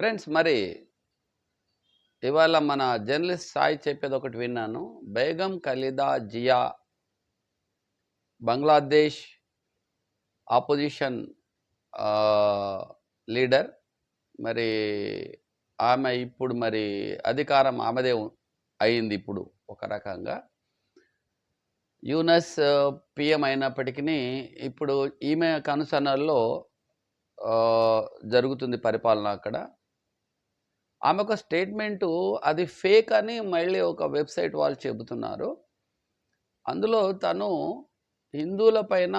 Friends మరి ఇవాళ మన జర్నలిస్ట్ సాయి చెప్పేది ఒకటి విన్నాను. Begum Khaleda Zia Bangladesh opposition leader. మరి ఆమె ఇప్పుడు మరి అధికారం ఆమెదే అయింది ఇప్పుడు ఒక రకంగా. యూనస్ పిఎం అయినప్పటికీ ఇప్పుడు ఈమె కనుసనల్లో జరుగుతుంది పరిపాలన అక్కడ. ఆమె ఒక స్టేట్మెంటు అది ఫేక్ అని మళ్ళీ ఒక వెబ్సైట్ వాళ్ళు చెబుతున్నారు. అందులో తను హిందువుల పైన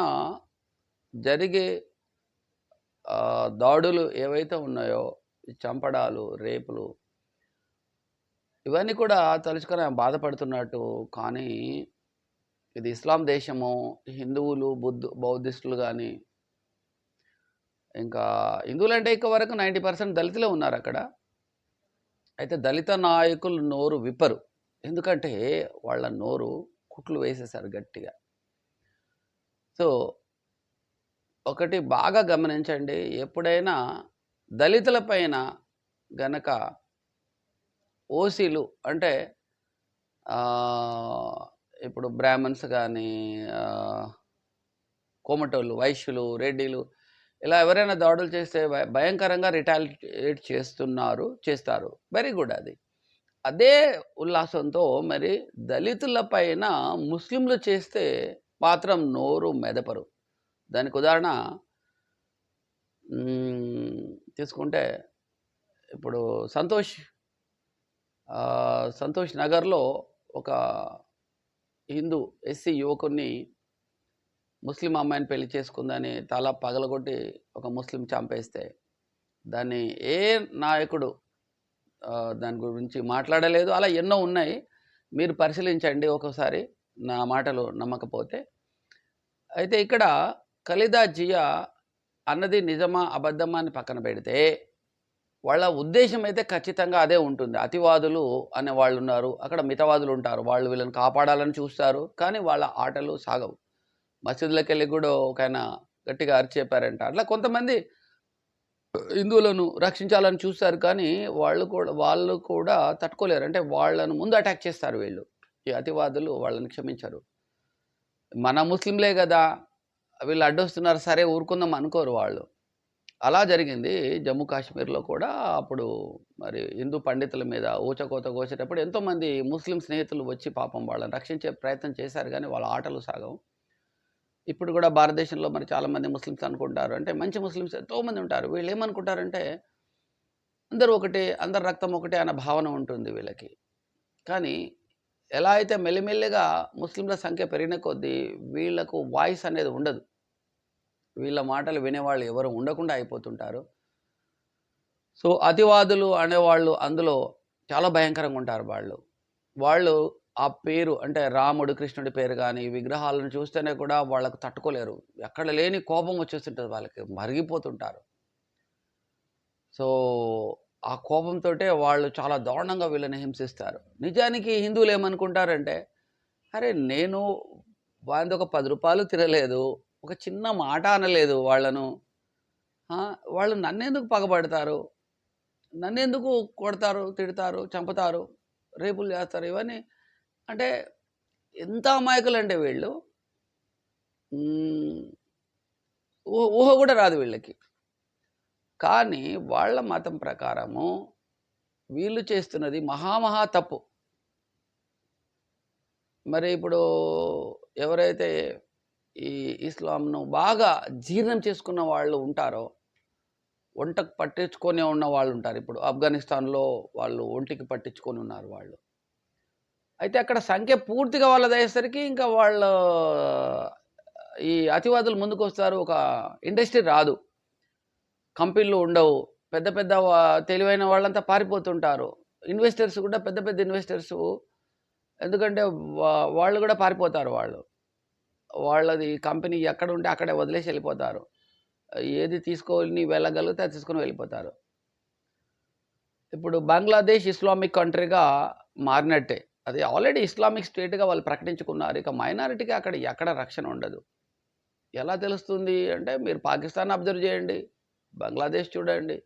జరిగే దాడులు ఏవైతే ఉన్నాయో చంపడాలు రేపులు ఇవన్నీ కూడా తలుచుకొని ఆమె బాధపడుతున్నట్టు. కానీ ఇది ఇస్లాం దేశము హిందువులు బుద్ధు బౌద్ధిస్టులు కానీ ఇంకా హిందువులు అంటే ఇక వరకు నైంటీ పర్సెంట్ దళితులే ఉన్నారు అక్కడ. అయితే దళిత నాయకులు నోరు విప్పరు. ఎందుకంటే వాళ్ళ నోరు కుట్లు వేసేసారు గట్టిగా. సో ఒకటి బాగా గమనించండి. ఎప్పుడైనా దళితుల పైన గనక ఓసీలు అంటే ఇప్పుడు బ్రాహ్మణ్స్ కానీ కోమటోళ్ళు వైశ్యులు రెడ్డిలు ఇలా ఎవరైనా దాడులు చేస్తే భయ- భయంకరంగా రిటాలియేట్ చేస్తున్నారు చేస్తారు. వెరీ గుడ్ అది. అదే ఉల్లాసంతో మరి దళితుల పైన ముస్లింలు చేస్తే మాత్రం నోరు మెదపరు. దానికి ఉదాహరణ తీసుకుంటే ఇప్పుడు సంతోష్ సంతోష్ నగర్లో ఒక హిందూ ఎస్సీ యువకుని ముస్లిం అమ్మాయిని పెళ్ళి చేసుకుందని తల పగలగొట్టి ఒక ముస్లిం చంపేస్తే దాన్ని ఏ నాయకుడు దాని గురించి మాట్లాడలేదు. అలా ఎన్నో ఉన్నాయి. మీరు పరిశీలించండి ఒక్కోసారి నా మాటలు నమ్మకపోతే. అయితే ఇక్కడ ఖలీదా జియా అన్నది నిజమా అబద్ధమా అని పక్కన పెడితే వాళ్ళ ఉద్దేశం అయితే ఖచ్చితంగా అదే ఉంటుంది. అతివాదులు అనే వాళ్ళు ఉన్నారు. అక్కడ మితవాదులు ఉంటారు. వాళ్ళు వీళ్ళని కాపాడాలని చూస్తారు. కానీ వాళ్ళ ఆటలు సాగవు. మసీదులకు వెళ్ళి కూడా ఒక ఆయన గట్టిగా అరిచేపారంట అట్లా కొంతమంది హిందువులను రక్షించాలని చూస్తారు కానీ వాళ్ళు కూడా వాళ్ళు కూడా తట్టుకోలేరు. అంటే వాళ్ళను ముందు అటాక్ చేస్తారు వీళ్ళు. ఈ అతివాదులు వాళ్ళని క్షమించరు. మన ముస్లింలే కదా వీళ్ళు అడ్డొస్తున్నారు సరే ఊరుకుందాం అనుకోరు వాళ్ళు. అలా జరిగింది. జమ్మూ కాశ్మీర్లో కూడా అప్పుడు మరి హిందూ పండితుల మీద ఊచకోత కోసేటప్పుడు ఎంతోమంది ముస్లిం స్నేహితులు వచ్చి పాపం వాళ్ళని రక్షించే ప్రయత్నం చేశారు కానీ వాళ్ళ ఆటలు సాగవు. ఇప్పుడు కూడా భారతదేశంలో మరి చాలామంది ముస్లిమ్స్ అనుకుంటారు. అంటే మంచి ముస్లిమ్స్ ఎంతోమంది ఉంటారు. వీళ్ళు ఏమనుకుంటారంటే అందరూ ఒకటే అందరి రక్తం ఒకటే అన్న భావన ఉంటుంది వీళ్ళకి. కానీ ఎలా అయితే మెల్లిమెల్లిగా ముస్లింల సంఖ్య పెరిగిన కొద్దీ వీళ్ళకు వాయిస్ అనేది ఉండదు. వీళ్ళ మాటలు వినేవాళ్ళు ఎవరు ఉండకుండా అయిపోతుంటారు. సో అతివాదులు అనేవాళ్ళు అందులో చాలా భయంకరంగా ఉంటారు వాళ్ళు. వాళ్ళు ఆ పేరు అంటే రాముడు కృష్ణుడి పేరు కానీ విగ్రహాలను చూస్తేనే కూడా వాళ్ళకు తట్టుకోలేరు. ఎక్కడ లేని కోపం వచ్చేస్తుంటుంది వాళ్ళకి మరిగిపోతుంటారు. సో ఆ కోపంతో వాళ్ళు చాలా దారుణంగా వీళ్ళని హింసిస్తారు. నిజానికి హిందువులు ఏమనుకుంటారంటే అరే నేను వాళ్ళది ఒక పది రూపాయలు తినలేదు ఒక చిన్న మాట అనలేదు వాళ్ళను. వాళ్ళు నన్నెందుకు పగబడతారు? నన్నెందుకు కొడతారు తిడతారు చంపుతారు? రేపులు చేస్తారు? ఇవన్నీ అంటే ఎంత అమాయకులు అంటే వీళ్ళు ఊహ ఊహ కూడా రాదు వీళ్ళకి. కానీ వాళ్ళ మతం ప్రకారము వీళ్ళు చేస్తున్నది మహామహా తప్పు. మరి ఇప్పుడు ఎవరైతే ఈ ఇస్లాంను బాగా జీర్ణం చేసుకున్న వాళ్ళు ఉంటారో వంటకు పట్టించుకొని ఉన్న వాళ్ళు ఉంటారు. ఇప్పుడు ఆఫ్ఘనిస్తాన్లో వాళ్ళు ఒంటికి పట్టించుకొని ఉన్నారు వాళ్ళు. అయితే అక్కడ సంఖ్య పూర్తిగా వాళ్ళది అయ్యేసరికి ఇంకా వాళ్ళ ఈ అతివాదులు ముందుకు వస్తారు ఒక ఇండస్ట్రీ రాదు. కంపెనీలు ఉండవు. పెద్ద పెద్ద తెలివైన వాళ్ళంతా పారిపోతుంటారు. ఇన్వెస్టర్స్ కూడా పెద్ద పెద్ద ఇన్వెస్టర్స్. ఎందుకంటే వాళ్ళు కూడా పారిపోతారు వాళ్ళు. వాళ్ళది కంపెనీ ఎక్కడ ఉంటే అక్కడే వదిలేసి వెళ్ళిపోతారు. ఏది తీసుకొని వెళ్ళగలిగితే అది తీసుకొని వెళ్ళిపోతారు. ఇప్పుడు బంగ్లాదేశ్ ఇస్లామిక్ కంట్రీగా మారినట్టే. అది ఆల్రెడీ ఇస్లామిక్ స్టేట్గా వాళ్ళు ప్రకటించుకున్నారు. ఇక మైనారిటీకి అక్కడ ఎక్కడ రక్షణ ఉండదు. ఎలా తెలుస్తుంది అంటే మీరు పాకిస్తాన్ అబ్జర్వ్ చేయండి బంగ్లాదేశ్ చూడండి